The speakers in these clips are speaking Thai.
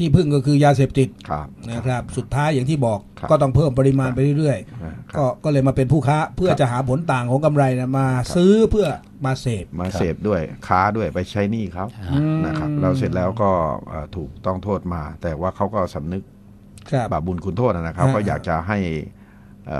ที่พึ่งก็คือยาเสพติดครับนะครับ สุดท้ายอย่างที่บอกครับก็ต้องเพิ่มปริมาณไปเรื่อยอ่าๆครับก็ก็เลยมาเป็นผู้ค้าเพื่อครับจะหาผลต่างของกำไรนะมาซื้อเพื่อมาเสพมาเสพด้วยค้าด้วยไปใช้หนี้เขานะครับแล้วเสร็จแล้วก็เอ่อถูกต้องโทษมา แต่ว่าเขาก็สำนึกครับบาปบุญคุณโทษนะครับฮะก็อยากจะให้เอ่อ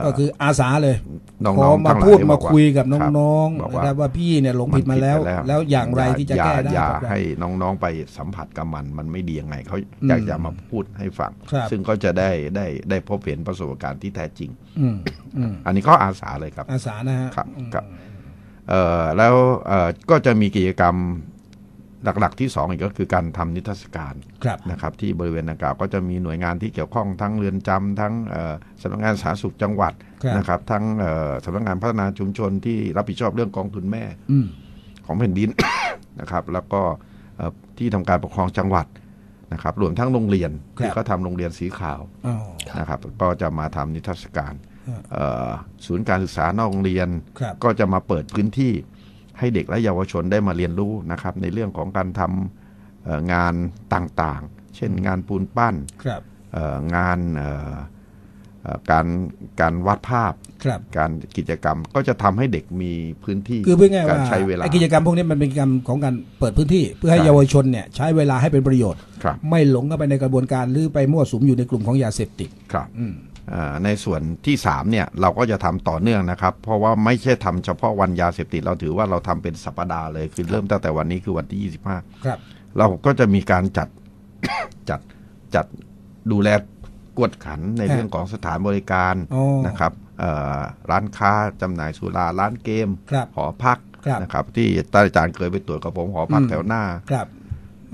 ก็คืออาสาเลยน้องพๆอมาทั้งหลายพูดที่มาบอกว่าคุยกับครับน้องบอกๆว่านะครับว่าพี่เนี่ยหลงผิดมาแล้วนไปแล้วอย่างไรที่จะแก้ได้อย่าครับให้น้องๆไปสัมผัสกับมันมันไม่ดียังไงเขาอืมอยากจะมาพูดให้ฟังครับซึ่งก็จะได้ได้ได้พบเห็นประสบการณ์ที่แท้จริงอืมอืมอันนี้ก็อาสาเลยครับ อาสานะฮะครับครับเอ่อแล้วเอ่อก็จะมีกิจกรรม หลัก ๆ ที่สองอีกก็คือการทำนิทรรศการครับนะครับที่บริเวณดังกล่าวก็จะมีหน่วยงานที่เกี่ยวข้องทั้งเรือนจำทั้งเอ่อสำนักงานสาธารณสุขจังหวัดครับนะครับทั้งเอ่อสำนักงานพัฒนาชุมชนที่รับผิดชอบเรื่องกองทุนแม่อืมของแผ่นดินนะครับ แล้วก็เอ่อที่ทำการปกครองจังหวัดนะครับรวมทั้งโรงเรียนครับที่เขาทำโรงเรียนสีขาวอ๋อนะครับ ก็จะมาทำนิทรรศการครับเอ่อศูนย์การศึกษานอกโรงเรียนครับก็จะมาเปิดพื้นที่ ให้เด็กและเยาวชนได้มาเรียนรู้นะครับ ในเรื่องของการทำเอ่องานต่างๆ เช่นงานปูนปั้นครับเอ่องานเอ่อเอ่อการการวาดภาพครับการกิจกรรมก็จะทำให้เด็กมีพื้นที่คือพูดง่ายๆการว่าใช้เวลาไอ้กิจกรรมพวกนี้มันเป็นกิจกรรมของการเปิดพื้นที่ เพื่อให้ใช่เยาวชนเนี่ยใช้เวลาให้เป็นประโยชน์ครับไม่หลงเข้าไปในกระบวนการหรือไปมั่วสุมอยู่ในกลุ่มของยาเสพติดครับอืมเอ่อ ในส่วนที่3เนี่ยเราก็จะทำต่อเนื่องนะครับ เพราะว่าไม่ใช่ทำเฉพาะวันยาเสพติดเราถือว่าเราทำเป็นสัปดาห์เลยคือเริ่มตั้งแต่วันนี้คือวันที่ 25 ครับ เราก็จะมีการจัดจัดจัดดูแลกวดขันในครับเรื่องของสถานบริการอ๋อนะครับเอ่อร้านค้าจำหน่ายสุราร้านเกมครับหอพักครับนะครับ ที่ท่านอาจารย์เคยไปตรวจกับผมหอพักอืมแถวหน้าครับ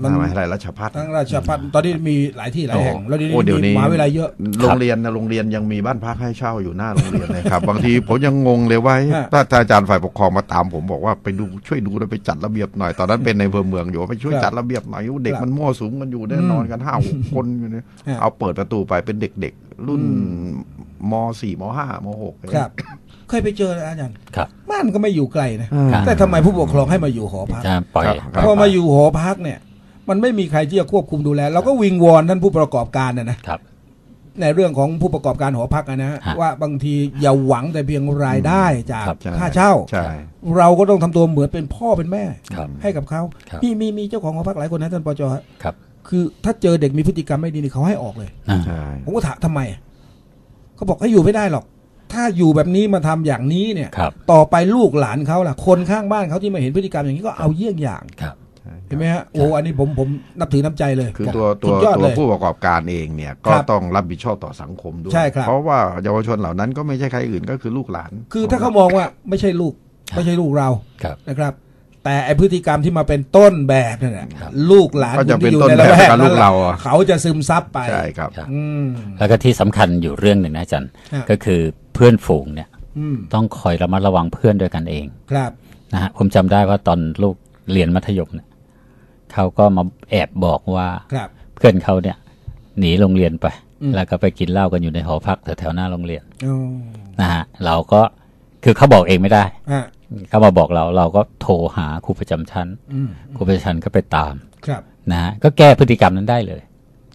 มหาวิทยาลัยราชภัฏทั้งราชพัฒตอนนี้มีหลายที่หลายแห่ง แล้วเดี๋ยวโอ้เดี๋ยวนี้นี้มีมหาวิทยาลัยเยอะโรงเรียนนะโรงเรียนยังมีบ้านพักให้เช่าอยู่หน้าโรงเรียนเลยครับ บางทีผมยังงงเลยว่าฮะถ้าถ้าอาจารย์ฝ่ายปกครองมาตามผมบอกว่าไปดูช่วยดูแล้วไปจัดระเบียบหน่อยตอนนั้นเป็นในอำเภอเมืองอยู่ไปช่วยครับจัดระเบียบหน่อยเด็กครับมันมั่วสุมกันอยู่ได้นอนกันห้าหกคนอยู่เนี่ยฮะเอาเปิดประตูไปเป็นเด็กๆ รุ่นมสี่มห้ามหกครับเคยไปเจออาจารย์ครับบ้านก็ไม่อยู่ไกลนะครับแต่ทำไมผู้ปกครองให้มาอยู่หอพักจะปล่อยครับพอมาอยู่หอพักเนี่ย มันไม่มีใครที่จะควบคุมดูแลเราก็วิงวอนท่านผู้ประกอบการนะนะครับ ในเรื่องของผู้ประกอบการหอพักอะนะฮะฮะว่าบางทีอย่าหวังแต่เพียงรายได้จากครับใช่ค่าเช่า ใช่ เราก็ต้องทำตัวเหมือนเป็นพ่อเป็นแม่ ครับให้กับเขาครับ มีมีมีเจ้าของหอพักหลายคนนะท่านปจฮะครับคือถ้าเจอเด็กมีพฤติกรรมไม่ดีนี่เขาให้ออกเลย อ่า ใช่ ผมก็ถามทำไมเขาบอกให้อยู่ไม่ได้หรอก ถ้าอยู่แบบนี้มาทำอย่างนี้เนี่ย ครับ ต่อไปลูกหลานเขาล่ะ คนข้างบ้านเขาที่มาเห็นพฤติกรรมอย่างนี้ก็เอาเยี่ยงอย่าง ครับใช่ เห็นไหมฮะโอ้อันนี้ผมผมนับถือน้ำใจเลย คือตัวตัสุวดยอดตัเลวยผู้ประกอบการเองเนี่ยก็ครับต้องรับผิดชอบต่อสังคมด้วยใช่ครับเพราะว่าเยาวชนเหล่านั้นก็ไม่ใช่ใครอื่นก็คือลูกหลาน คือถ้าเขามองว่าไม่ใช่ลูกไม่ใช่ลูกเราครับนะครับ แต่ไอพฤติกรรมที่มาเป็นต้นแบบนั่นแหละครับลูกหลานก็จะคุณเป็นที่อยู่ต้นในแบละบแวกกับลูนั้นกเราอะเขาจะซึมซับไปใช่ครับครับอืมแล้วก็ที่สำคัญอยู่เรื่องหนึ่งนะอาจารย์ฮะก็คือเพื่อนฝูงเนี่ยอืมต้องคอยระมัดระวังเพื่อนด้วยกันเอง ครับนะฮะผมจำได้ว่าตอนลูกเรียนมัธยมเนี่ย เขาก็มาแอบบอกว่าครับเพื่อนเขาเนี่ย หนีโรงเรียนไปอืมแล้วก็ไปกินเหล้ากันอยู่ในหอพักแถวๆหน้าโรงเรียนอ๋อนะฮะเราก็คือเขาบอกเองไม่ได้ฮะเขามาบอกเราเราก็โทรหาครูประจำชั้นอืมครูประจำชั้นก็ไปตามครับนะฮะก็แก้พฤติกรรมนั้นได้เลย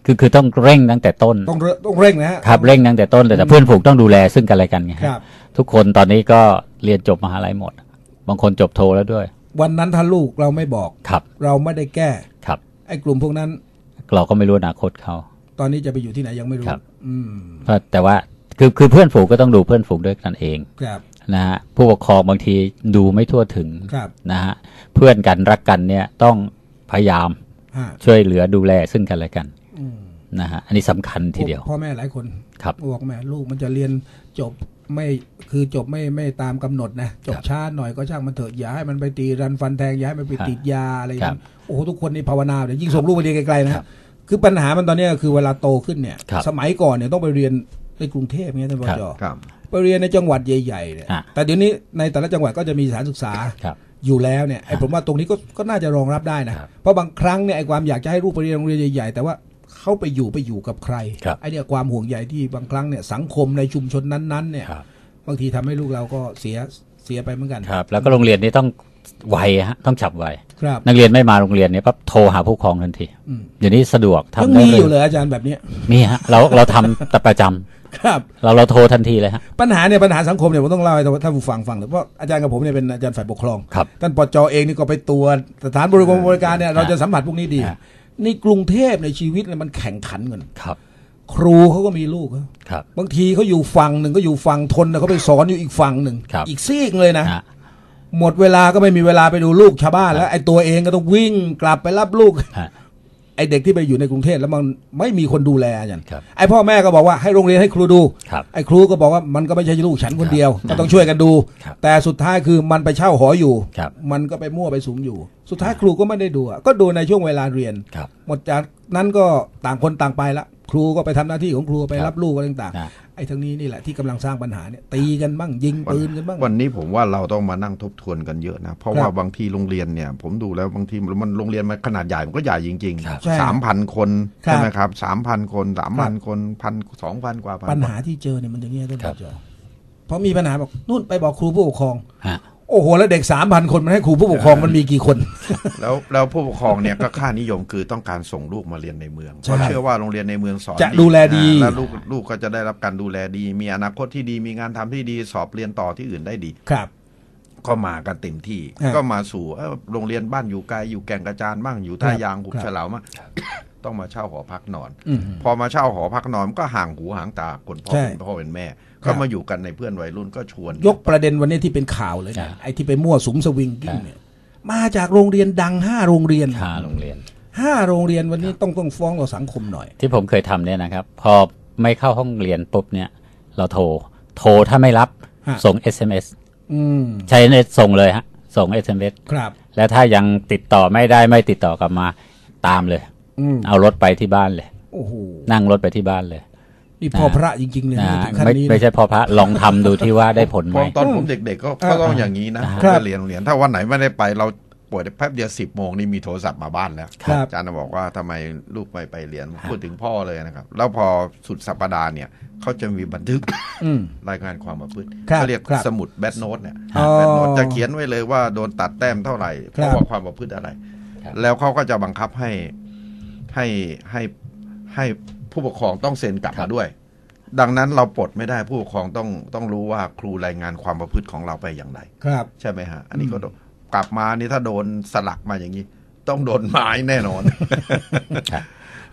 คือคือต้องเร่งตั้งแต่ต้น ต้องเร่ต้องเร่งนะฮะครับเร่งตั้งแต่ต้นเลยแต่เพื่อนฝูงต้องดูแลซึ่งกันและกันไงครับ ทุกคนตอนนี้ก็เรียนจบมหาลัยหมด บางคนจบโทแล้วด้วย วันนั้นถ้าลูกเราไม่บอกครับ เราไม่ได้แก้ครับ ไอ้กลุ่มพวกนั้น เราก็ไม่รู้อนาคตเขาตอนนี้จะไปอยู่ที่ไหนยังไม่รู้ครับ อืมเพราะแต่ว่าคือคือเพื่อนฝูงก็ต้องดูเพื่อนฝูงด้วยกันเองครับนะฮะผู้ปกครองบางทีดูไม่ทั่วถึงครับนะฮะเพื่อนกันรักกันเนี่ยต้องพยายามฮะช่วยเหลือดูแลซึ่งกันและกันอืมนะฮะอันนี้สำคัญทีเดียวพ่อแม่หลายคนครับบอกแม่ลูกมันจะเรียนจบ ไม่คือจบไม่ไม่ตามกำหนดนะจบครับช้าหน่อยก็ช่างมันเถอะอย่าให้มันไปตีรันฟันแทงอย่าให้มันไปครับติดยาอะไรอย่างครันี้บโอ้โหทุกคนนี่ภาวนาเดี๋ยวยิ่งส่งลูกไปเรียนไกลๆครันะบคือปัญหามันตอนเนี้ยคือเวลาโตขึ้นเนี่ยครับสมัยก่อนเนี่ยต้องไปเรียนในกรุงเทพเนี่ยท่านปครับจครับไปเรียนในจังหวัดใหญ่ๆเนี่ยอะแต่เดี๋ยวนี้ในแต่ละจังหวัดก็จะมีสถานศึกษาครับอยู่แล้วเนี่ยไอ้ผมว่าตรงนี้ก็ก็น่าจะรองรับได้นะครับเพราะบางครั้งเนี่ยไอ้ความอยากจะให้ลูกไปเรียนโรงเรียนใหญ่ๆแต่ว่า เขาไปอยู่ไปอยู่กับใครครับไอ้เนี่ยความห่วงใยที่บางครั้งเนี่ยสังคมในชุมชนนั้นๆเนี่ยครับบางทีทำให้ลูกเราก็เสียเสียไปเหมือนกันครับ แล้วก็โรงเรียนนี้ต้องไวฮะต้องฉับไวครับนักเรียนไม่มาโรงเรียนเนี่ยปั๊บโทรหาผู้ปกครองทันทีอืมเดี๋ยวนี้สะดวกยังทำได้มีเลอยู่ยเลยอาจารย์แบบเนี้ยมีฮะเราเราทำแต่ประจำครับ เราเราโทรทันทีเลยฮะปัญหาเนี่ยปัญหาสังคมเนี่ยผมต้องเล่าให้ท่านผู้ฟังฟังเลยเพราะอาจารย์กับผมเนี่ยเป็นอาจารย์ฝ่ายปกครองครับท่านปจเองนี่ก็ไปตัวจสถานบริการบริการเนี่ยเราจะสัมผัสพวกนี้ดี ฮะนี่กรุงเทพในชีวิตเนี่ยมันแข่งขันกันครับ ครูเขาก็มีลูกเขาครับ บางทีเขาอยู่ฝั่งหนึ่งก็อยู่ฝั่งทนแต่เขาไปสอนอยู่อีกฝั่งหนึ่งครับอีกซีกเลยนะฮะหมดเวลาก็ไม่มีเวลาไปดูลูกชาวบ้านแล้วไอ้ตัวเองก็ต้องวิ่งกลับไปรับลูกฮะ ไอ้เด็กที่ไปอยู่ในกรุงเทพแล้วมันไม่มีคนดูแลอย่างครับ ไอ้พ่อแม่ก็บอกว่าให้โรงเรียนให้ครูดู ครับไอ้ครูก็บอกว่ามันก็ไม่ใช่ลูกฉันคนเดียวก็ต้องช่วยกันดู ครับแต่สุดท้ายคือมันไปเช่าหออยู่ ครับมันก็ไปมั่วไปสุมอยู่ สุดท้ายครูก็ไม่ได้ดูอะก็ดูในช่วงเวลาเรียน ครับ หมดจากนั้นก็ต่างคนต่างไปละ ครูก็ไปทำหน้าที่ของครูไปครับรับลูกอะไรต่างนะๆไอ้ทั้งนี้นี่แหละที่กำลังสร้างปัญหาเนี่ยตีกันบ้างยิงปืนกันบ้างวันนี้ผมว่าเราต้องมานั่งทบทวนกันเยอะนะเพราะครับว่าบางทีโรงเรียนเนี่ย ผมดูแล้วบางทีมันโรงเรียนมันขนาดใหญ่มันก็ใหญ่จริงครับใช่ๆสามพันคนครับใช่ไหมครับสามพันคนสามครัพันบคนพันสองพันกว่าพันปัญกว่หาที่เจอเนี่ยมันอย่างเงี้ยท่านครับผอเพราะมีปัญหาบอกนู่นไปบอกครูผู้ปกครองฮะ โอ้โห แล้วเด็กสามพันคนมันให้ครูผู้ปกครองมันมีกี่คน แล้วแล้วผู้ปกครองเนี่ยก็ค่านิยมคือต้องการส่งลูกมาเรียนในเมืองใช่เพราะเชื่อว่าโรงเรียนในเมืองสอนจะดูแลดีอ่าแล้วลูกลูกก็จะได้รับการดูแลดี มีอนาคตที่ดีมีงานทำที่ดีสอบเรียนต่อที่อื่นได้ดีครับก็มากันเต็มที่ฮะก็มาสู่เอ้าโรงเรียนบ้านอยู่ไกลอยู่แก่งกระจานบ้างอยู่ท่ายางหุบครับฉลาวมางต้องมาเช่าหอพักนอนอืมพอมาเช่าหอพักนอนก็ห่างหูห่างตาคนพ่อใช่เป็นพ่อเป็นแม่ครั ก็บมาอยู่กันในเพื่อนวัยรุ่นก็ชวน ยกประเด็นวันนี้ที่เป็นข่าวเลยครันะบไอ้ที่ไปมั่วสุมสวิงกิ้งครับเนี่ยมาจากโรงเรียนดังห้าโรงเรียนหาโรงเรียนห้าโรงเรียนวันนี้ต้องต้องฟ้องต่อสังคมหน่อย ที่ผมเคยทำเนี่ยนะครับ พอไม่เข้าห้องเรียนปุ๊บเนี่ย เราโทร โทรถ้าไม่รับฮะส่ง SMS อืมใช้เน็ตส่งเลยฮะ ส่ง SMS ครับ แล้วถ้ายังติดต่อไม่ได้ไม่ติดต่อกลับมาตามเลยอืมเอารถไปที่บ้านเลย โอ้โหนั่งรถไปที่บ้านเลย นี่พ่อพระจริงๆเลยนะนะถึงขั้นไม่นี้นะไม่ใช่พอพระลองทำดูที่ว่าได้ผลไหเพมราะตอนผมเด็กๆก็ก็ต้องอย่างนี้นะผมครับไปเรียนโรงเรียนถ้าวันไหนไม่ได้ไปเราป่วยแป๊บเดียวสิบโมงนี่มีโทรศัพท์มาบ้านแล้วครับอาจารย์บอกว่าทำไมลูกไม่ไปเรียนพูดถึงพ่อเลยนะครับ แล้วพอสุดสัปดาห์เนี่ยเขาจะมีบันทึกอืมรายงานความประพฤติครับเขาเรียกครับสมุดแบทโนตเนี่ยอ๋อแบทโนตจะเขียนไว้เลยว่าโดนตัดแต้มเท่าไหร่เพครับราะว่าความประพฤติอะไรครับแล้วเขาก็จะบังคับให้ให้ให้ให้ ผู้ปกครองต้องเซ็นกลับมาด้วย ดังนั้นเราปลดไม่ได้ผู้ปกครองต้องต้องรู้ว่าครูรายงานความประพฤติของเราไปอย่างไรครับ ใช่ไหมฮะ อันนี้ก็ต้องกลับมานี่ถ้าโดนสลักมาอย่างนี้ ต้องโดนไม้แน่นอน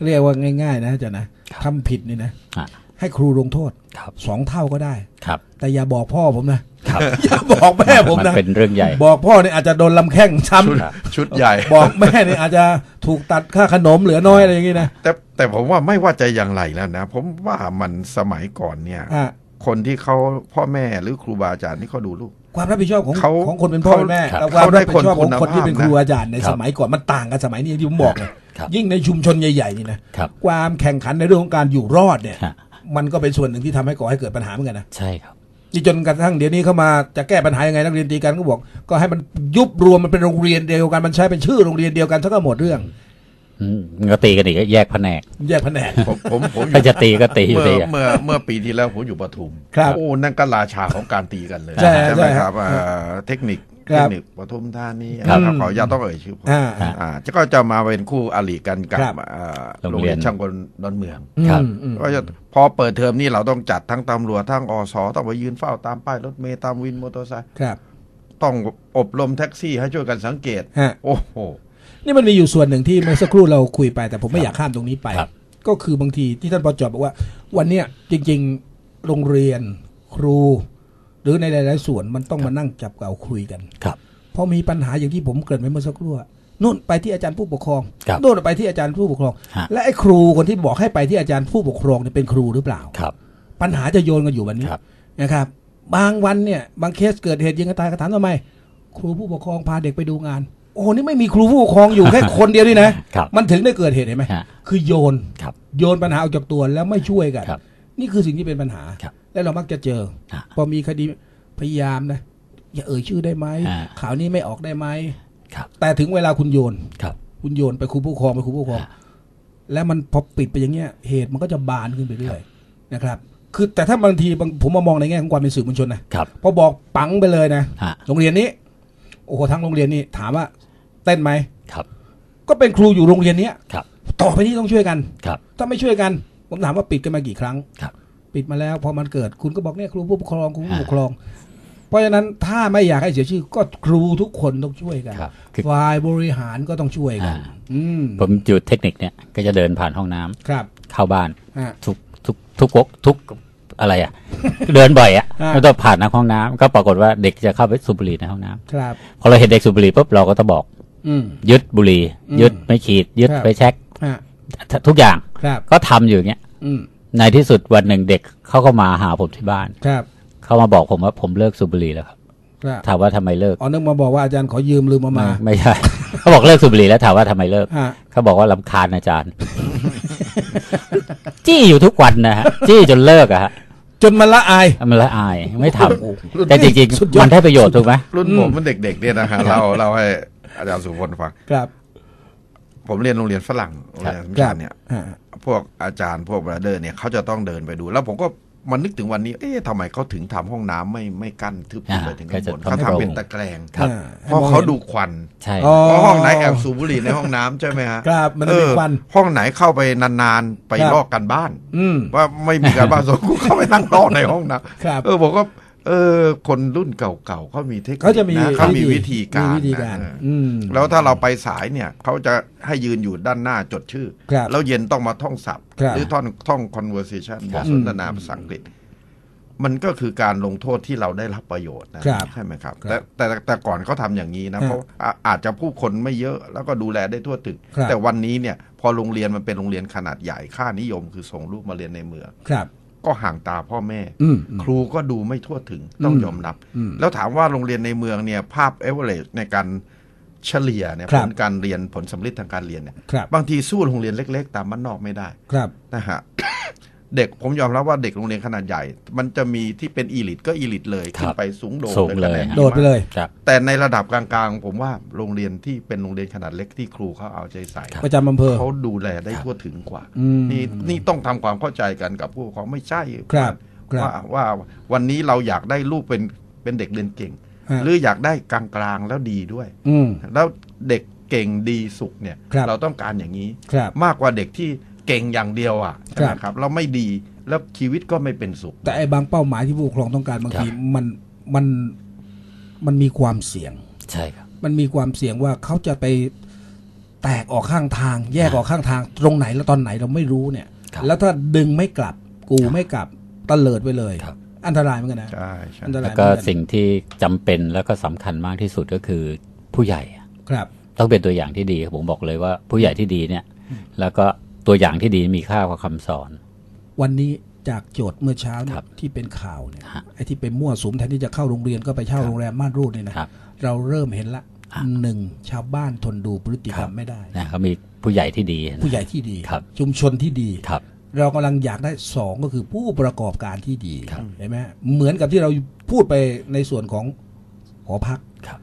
เรียกว่าง่าย ๆ นะอาจารย์นะทำผิดนี่นะอะให้ครูลงโทษครับสองเท่าก็ได้ครับ แต่อย่าบอกพ่อผมนะ ครับอย่าบอกแม่ผมมันนะเป็นเรื่องใหญ่ บอกพ่อเนี่ยอาจจะโดนลำแข้งช้ชุดครับชุดใหญ่ำบอกแม่เนี่ยอาจจะถูกตัดค่าขนมเหลือน้อยอะไรอย่างงี้นะแต่แต่ผมว่าไม่ว่าจะอย่างไรแล้วนะ ผมว่ามันสมัยก่อนเนี่ยอะคนที่เขาพ่อแม่หรือครูบาอาจารย์ที่เขาดูลูกความรับผิดชอบของเขาของคนเป็นพ่อเป็นแม่ครับกับความรับผิดชอบเขาได้คนของคนที่เป็นคุณคภาพรูอาจารย์ในครับสมัยก่อนมันต่างกันสมัยนี้ที่ผมบอกเลยครับยิ่งในชุมชนใหญ่ๆนี่นะครับความแข่งขันในเรื่องของการอยู่รอดเนี่ยฮะมันก็เป็นส่วนหนึ่งที่ทำให้ก่อให้เกิดปัญหาเหมือนกันนะใช่ครับ นี่จนกระทั่งเดี๋ยวนี้เขามาจะแก้ปัญหายังไงนักเรียนตีกันก็บอก ก็ให้มันยุบรวมมันเป็นโรงเรียนเดียวกันมันใช้เป็นชื่อโรงเรียนเดียวกันทั้งก็หมดเรื่องอืมมันก็ตีกันอีกก็แยกแผนก แยกแผนกผมผมผมอยู่ถ้าจะตีก็ตีอยู่เมื่อดีอะเมื่อเมื่อปีที่แล้วผมอยู่ปทุมครับโอ้นั่นก็ราชาของการตีกันเลยใช่ไหมใช่ครับอ่าเทคนิคครัเทบคนิคปทุมธานีครับอ่าขออนุญาตต้องเอ่ยชื่อผมอ่าอ่าก็จะมาเป็นคู่อริกันกับครับอ่าโรงโรงเรีเรียยนนช่างกลดอนเมืองครับอืมอืมก็จะ พอเปิดเทอมนี่เราต้องจัดทั้งตำรวจทั้งอสต้องไปยืนเฝ้าตามป้ายรถเมล์ตามวินมอเตอร์ไซค์ครับ ต้องอบรมแท็กซี่ให้ช่วยกันสังเกต ฮะ โอ้โห นี่มันมีอยู่ส่วนหนึ่งที่เมื่อสักครู่เราคุยไปแต่ผมไม่อยากข้ามตรงนี้ไป ครับ ก็คือบางทีที่ท่านปจบอกว่า วันเนี้ยจริง ๆ โรงเรียนครู หรือในหลาย ๆ ส่วนมันต้องมานั่งจับเก่าคุยกัน ครับ เพราะมีปัญหาอย่างที่ผมเกริดไว้เมื่อสักครู่อะ นู่นไปที่อาจารย์ผู้ปกครองครับนู่นไปที่อาจารย์ผู้ปกครองฮะและไอ้ครูคนที่บอกให้ไปที่อาจารย์ผู้ปกครองเนี่ยเป็นครูหรือเปล่าครับ ปัญหาจะโยนกันอยู่วันนี้ครับนะครับ บางวันเนี่ยบางเคสเกิดเหตุยิงกันตายกระถามทำไม ครูผู้ปกครองพาเด็กไปดูงาน โอ้โหนี่ไม่มีครูผู้ปกครองอยู่แค่คนเดียวนี่นะครับมันถึงได้เกิดเหตุเห็นไหมฮะคือโยนครับโยนปัญหาออกจากตัวแล้วไม่ช่วยกันครับนี่คือสิ่งที่เป็นปัญหาครับและเรามักจะเจอฮะพอมีคดีพยายามนะอย่าเอ่ยชื่อได้ไหมอ่าข่าวนี้ไม่ออกได้ไหมครับ แต่ถึงเวลาคุณโยนครับ คุณโยนไปครูผู้ปกครองไปครูผู้ปกครองฮะแล้วมันพอปิดไปอย่างเงี้ยเหตุมันก็จะบานขึ้นไปเรื่อยนะครับ คือแต่ถ้าบางทีบางผมมามองในแง่ของความเป็นสื่อมวลชนนะครับพอบอกปังไปเลยนะฮะโรงเรียนนี้ โอ้โหทั้งโรงเรียนนี่ถามว่า เต้นไหมครับ ก็เป็นครูอยู่โรงเรียนเนี้ยครับ ต่อไปนี้ต้องช่วยกันครับ ถ้าไม่ช่วยกัน ผมถามว่าปิดกันมากี่ครั้งครับ ปิดมาแล้วพอมันเกิดคุณก็บอกเนี่ยครูผู้ปกครองครูผู้อ่าปกครอง เพราะฉะนั้นถ้าไม่อยากให้เสียชื่อก็ครูทุกคนต้องช่วยกันครับคือ ฝ่ายบริหารก็ต้องช่วยกัน อ่า อืมผมอยู่เทคนิคเนี่ยก็จะเดินผ่านห้องน้ำครับเข้าบ้าน อ่าทุกทุกทุกวกทุกอะไรอะเดินบ่อยอะอ่า แล้วต้องผ่านหน้าห้องน้ำก็ปรากฏว่าเด็กจะเข้าไปสูบบุหรี่ในห้องน้ำครับ พอเราเห็นเด็กสูบบุหรี่ปุ๊บเราก็ต้องบอก อืม ยึดบุหรี่อืมยึดไม่ขีด ยึดครับ ไปเช็คฮะทุกอย่างครับ ก็ทำอยู่อย่างเงี้ย อืมในที่สุดวันหนึ่งเด็กเขาก็มาหาผมที่บ้าน ครับ เขามาบอกผมว่าผมเลิกสูบบุหรี่แล้วครับครับถามว่าทำไมเลิกอ๋อนึกมาบอกว่าอาจารย์ขอยืมลืมมามา ไม่ใช่เขาบอกเลิกสูบบุหรี่แล้วถามว่าทำไมเลิกฮะเขาบอกว่าลำคาญอาจารย์ จี้อยู่ทุกวันนะฮะจี้จนเลิกอะฮะจนมันละอายมันละอายไม่ทำโอ้โหแต่จริงสุดยอดๆมันได้ประโยชน์ถูกไหมรุ่นผมมันเด็กๆเนี่ยนะฮะเราเราให้อาจารย์สุพลฟังครับ ผมเรียนโรงเรียนฝรั่งโรงเรียนสำครัคับญเนี่ยฮะพวกอาจารย์พวกบราเดอร์เนี่ยเขาจะต้องเดินไปดู แล้วผมก็ มานึกถึงวันนี้ เอ๊ะทำไมเขาถึงทำห้องน้ำไม่ไม่กั้นทึบขึ้นไปถึงข้างบนอ่าก็จะเขาต้องทำเป็นโปร่งตะแกรงครับอ่เพราะให้มองเขาห็นดูควันใช่อ๋อเพราะห้องไหนแอบสูบบุหรี่ในห้องน้ำใช่ไหมฮะครับมันจะมีเออควันห้องไหนเข้าไปนานๆไปครับลอกกันบ้านอืมว่าไม่มีการบ้านส่งกูเข้าไปนั่งรอในห้องน้ำครับเออผมก็ เออ คนรุ่นเก่าๆเขามีเทคนิคเขาจะมีนเขามีวิธีการมีวิธีการนะอืมแล้วถ้าเราไปสายเนี่ยเขาจะให้ยืนอยู่ด้านหน้าจดชื่อครับแล้วเย็นต้องมาท่องศัพท์ครับหรือท่องท่อง conversation บทสนทนาภาษาอังกฤษ มันก็คือการลงโทษที่เราได้รับประโยชน์นะครับใช่ไหมครับครับ แต่แต่แต่ก่อนเขาทำอย่างนี้นะฮะเพราะอาอาจจะผู้คนไม่เยอะแล้วก็ดูแลได้ทั่วถึงครับแต่วันนี้เนี่ย พอโรงเรียนมันเป็นโรงเรียนขนาดใหญ่ค่านิยม คือส่งลูกมาเรียนในเมืองครับ ก็ห่างตาพ่อแม่อืมอืมครูก็ดูไม่ทั่วถึงต้องยอมรับอืมแล้วถามว่าโรงเรียนในเมืองเนี่ยภาพเอเวอเรในการเฉลี่ยเนี่ยครัผบลการเรียนผลสำลิดทางการเรียนเนี่ยครับบางทีสู้โรงเรียนเล็ก ๆ ตามบ้านนอกไม่ได้ครับนะฮะ เด็กผมยอมรับว่าเด็กโรงเรียนขนาดใหญ่ มันจะมีที่เป็นอีลิทก็อีลิทเลยครับขึ้นไปสูงโด่งสูงเลยเลยคะแนนโดดไปเลยครับแต่ในระดับกลางๆ ผมว่าโรงเรียนที่เป็นโรงเรียนขนาดเล็กที่ครูเขาเอาใจใส่ประจำอำเภอเขาดูแลได้ทั่วถึงกว่าอืมนี่นี่ต้องทำความเข้าใจกันกับผู้ปกครองไม่ใช่ครับครับว่าว่าวันนี้เราอยากได้ลูกเป็นเป็นเด็กเรียนเก่งฮะหรืออยากได้กลางๆแล้วดีด้วยอืมแล้วเด็กเก่งดีสุขเนี่ยครับเราต้องการอย่างนี้ครับมากกว่าเด็กที่ เก่งอย่างเดียวอะใช่ไหมครับครับเราไม่ดีแล้วชีวิตก็ไม่เป็นสุข แต่ไอ้บางเป้าหมายที่ผู้ปกครองต้องการบางครับทีมันมันมันมีความเสี่ยง ใช่ครับ มันมีความเสี่ยงว่าเขาจะไปแตกออกข้างทาง แยกออกข้างทาง ตรงไหนแล้วตอนไหนเราไม่รู้เนี่ยครับแล้วถ้าดึงไม่กลับกูไม่กลับตะเลิดไปเลยครับอันตรายเหมือนกันนะใช่ใช่อันตรายแล้วก็เหมือนกันสิ่งที่จำเป็นแล้วก็สำคัญมากที่สุดก็คือผู้ใหญ่อะครับ ต้องเป็นตัวอย่างที่ดีผมบอกเลยว่าผู้ใหญ่ที่ดีเนี่ย แล้วก็ ตัวอย่างที่ดีมีค่ากว่าคำสอน วันนี้จากโจทย์เมื่อเช้าเนี่ครัยบที่เป็นข่าวเนี่ยฮะไอ้ที่ไปมั่วสุมแทนที่จะเข้าโรงเรียนก็ไปเช่าโรงแรมม่านรูดเนี่ยนะครับเราเริ่มเห็นละฮะหนึ่งชาวบ้านทนดูพฤติกรรมไม่ได้นะเขามีผู้ใหญ่ที่ดีนะผู้ใหญ่ที่ดีครับชุมชนที่ดีครับ เรากำลังอยากได้สองก็คือผู้ประกอบการที่ดีครับเห็นไหมฮะเหมือนกับที่เราพูดไปในส่วนของหอพักครับ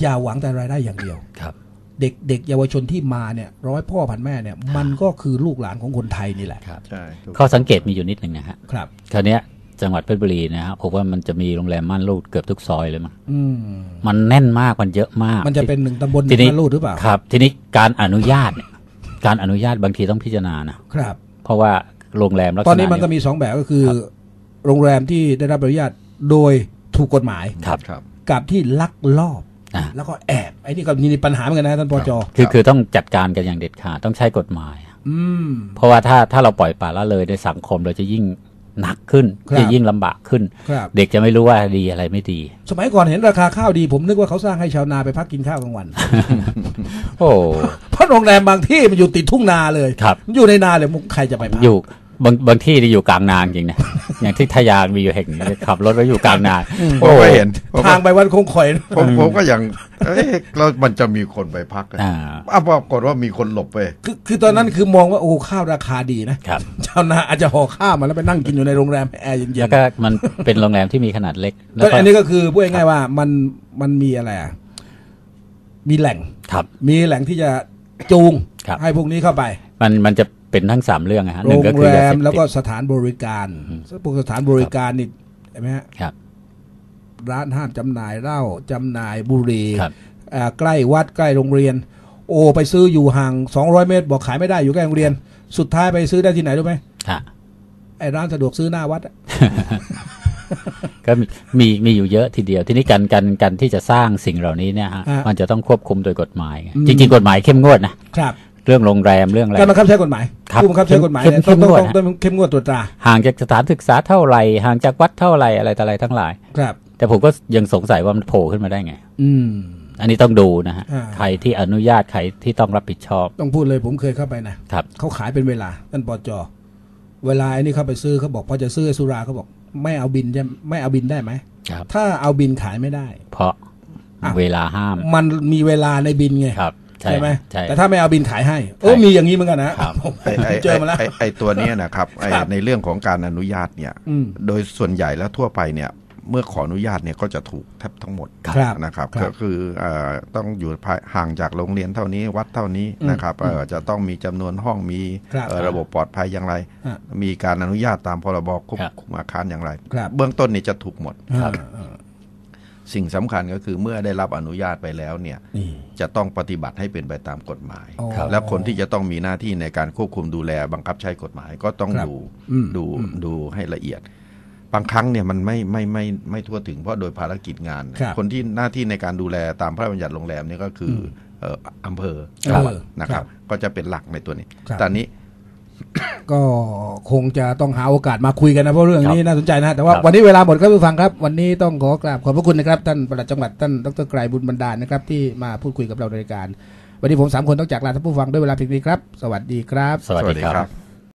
อย่าหวังแต่รายได้อย่างเดียวครับ เด็กเด็กเยาวชนที่มาเนี่ยร้อยพ่อพันแม่เนี่ยมันก็คือลูกหลานของคนไทยนี่แหละครับใช่ถูกข้อสังเกตมีอยู่นิดหนึ่งนะฮะครับคราวเนี้ยจังหวัดเพชรบุรีนะฮะผมว่ามันจะมีโรงแรมม่านรูดเกือบทุกซอยเลยมั้งอืมมันแน่นมากมันเยอะมาก มันจะเป็นหนึ่งตำบลหทีนึ่งนี้ม่านรูดหรือเปล่าครับ ทีนี้การอนุญาตเนี่ยการอนุญาตบางทีต้องพิจารณานะครับ เพราะว่าโรงแรมลักษณะตอนนี้มันก็เยมีสองแบบก็คือ โรงแรมที่ได้รับอนุญาตโดยถูกกฎหมายครับครับกับที่ลักลอบอ่า แล้วก็แอบไอ้นี่ก็มีปัญหาเหมือนกันนะท่านปจคือคือต้องจัดการกันอย่างเด็ดขาดต้องใช้กฎหมายอืมเพราะว่าถ้าถ้าเราปล่อยปละละเลยในสังคมเราจะยิ่งหนักขึ้นครับจะยิ่งลำบากขึ้นครับเด็กจะไม่รู้ว่าดีอะไรไม่ดี สมัยก่อนเห็นราคาข้าวดี ผมนึกว่าเขาสร้างให้ชาวนาไปพักกินข้าวกลางวัน โอ้เพราะโรงแรมบางที่มันอยู่ติดทุ่งนาเลยครับมันอยู่ในนาเลยมุกใครจะไปพักอยู่ บางบางที่ที่อยู่กลางนาจริงนะอย่างที่ทะยานมีอยู่แห่งหนึงขับรถไว้อยู่กลางนาผมก็เห็นผมทางไปวันคงคอยผมผมก็ยังเอ๊ะแล้วมันจะมีคนไปพักกันอ่าอ้าวปรากฏว่ามีคนหลบไป คือคือตอนนั้นคือมองว่าโอ้ข้าวราคาดีนะครับชาวนาอาจจะห่อข้าวมาแล้วไปนั่งกินอยู่ในโรงแรมแอร์เย็แล้นวก็มันเป็นโรงแรมที่มีขนาดเล็กๆแล้วก็ก็อันนี้ก็คือพูดง่ายๆว่ามันมันมีอะไรอะมีแหล่งครับ มีแหล่งที่จะจูงครับให้พวกนี้เข้าไป มันมันจะ เป็นทั้งสามเรื่องอะฮะหโรนึ่งงก็คือแรยาเสมพติดแล้วก็สถานบริการพวกสถานบริการนี่เห็นไหมฮะร้านห้ามจำหน่ายเหล้าจำหน่ายบุหรี่ครับอ่าใกล้วัดใกล้โรงเรียน โอ้ไปซื้ออยู่ห่าง200เมตร บอกขายไม่ได้อยู่ใกล้โรงเรียน สุดท้ายไปซื้อได้ที่ไหนรู้ไหมฮะไอ้ร้านสะดวกซื้อหน้าวัดอะก็มีมีมีอยู่เยอะทีเดียว ทีนี้การการการที่จะสร้างสิ่งเหล่านี้เนี่ยฮะมันจะต้องควบคุมโดยกฎหมายไงจริง ๆ กฎหมายเข้มงวดนะครับ เรื่องโรงแรมเรื่องอะไร การบังคับใช้กฎหมายครับผู้บังคับใช้กฎหมายเนี่ยเข้ต้องมต้องงวดต้องต้องเข้มงวดตรวจตราห่างจากสถานศึกษาเท่าไหร่ห่างจากวัดเท่าไหร่อะไรต่ออะไรทั้งหลาย ครับ แต่ผมก็ยังสงสัยว่ามันโผล่ขึ้นมาได้ไง อืม อันนี้ต้องดูนะฮะอ่า ใครที่อนุญาตใครที่ต้องรับผิดชอบต้องพูดเลยผมเคยเข้าไปนะ ครับ เขาขายเป็นเวลาท่านปจเวลาไอ้นี่เข้าไปซื้อเขาบอกพอจะซื้อไอ้สุราเขาบอก ไม่เอาบินใช่ไม่เอาบินได้ไหมครับ ถ้าเอาบินขายไม่ได้ เพราะอ้าวเวลาห้ามมันมีเวลาในบินไง ครับ ใช่ใช่ไหมใช่แต่ถ้าไม่เอาบินขายให้เออใช่มีอย่างนี้เหมือนกันนะครับผมไอ้ไอ้เจอมาแล้วไอ้ไอ้ตัวเนี้ยนะครับไอ้ครับในเรื่องของการอนุญาตเนี่ยอืมโดยส่วนใหญ่แล้วทั่วไปเนี่ยเมื่อขออนุญาตเนี่ยก็จะถูกแทบทั้งหมดครับนะครับครับก็คือเอ่อต้องอยู่ภายห่างจากโรงเรียนเท่านี้วัดเท่านี้อืมนะครับเอ่อจะต้องมีจำนวนห้องมีครับเอ่อระบบปลอดภัยอย่างไรฮะมีการอนุญาตตามพรบควบครับคุมอาคารอย่างไรครับเบื้องต้นนี่จะถูกหมดครับอ่า สิ่งสำคัญก็คือเมื่อได้รับอนุญาตไปแล้วเนี่ยนี่จะต้องปฏิบัติให้เป็นไปตามกฎหมายอ๋อและคนที่จะต้องมีหน้าที่ในการควบคุมดูแลบังคับใช้กฎหมายก็ต้องครับดูอืมดูอืมดูให้ละเอียด บางครั้งเนี่ยมันไม่ไม่ไม่ไม่ทั่วถึงเพราะโดยภารกิจงานครับคนที่หน้าที่ในการดูแลตามพระราชบัญญัติโรงแรมเนี่ยก็คืออเอ่ออำเภอครับนะครับครับก็จะเป็นหลักในตัวนี้ครับตอนนี้ ก็คงจะต้องหาโอกาสมาคุยกันนะ เพราะเรื่องนี้ครับน่าสนใจนะ แต่ว่าครับวันนี้เวลาหมดครับผู้ฟังครับ วันนี้ต้องขอกราบขอบพระคุณนะครับท่านปลัดจังหวัดท่านดรไกรบุญบรรดาลนะครับที่มาพูดคุยกับเราในรายการ วันนี้ผมสามคนต้องจากลาท่านผู้ฟังด้วยเวลาเพียงนี้ครับ สวัสดีครับ สวัสดีครับ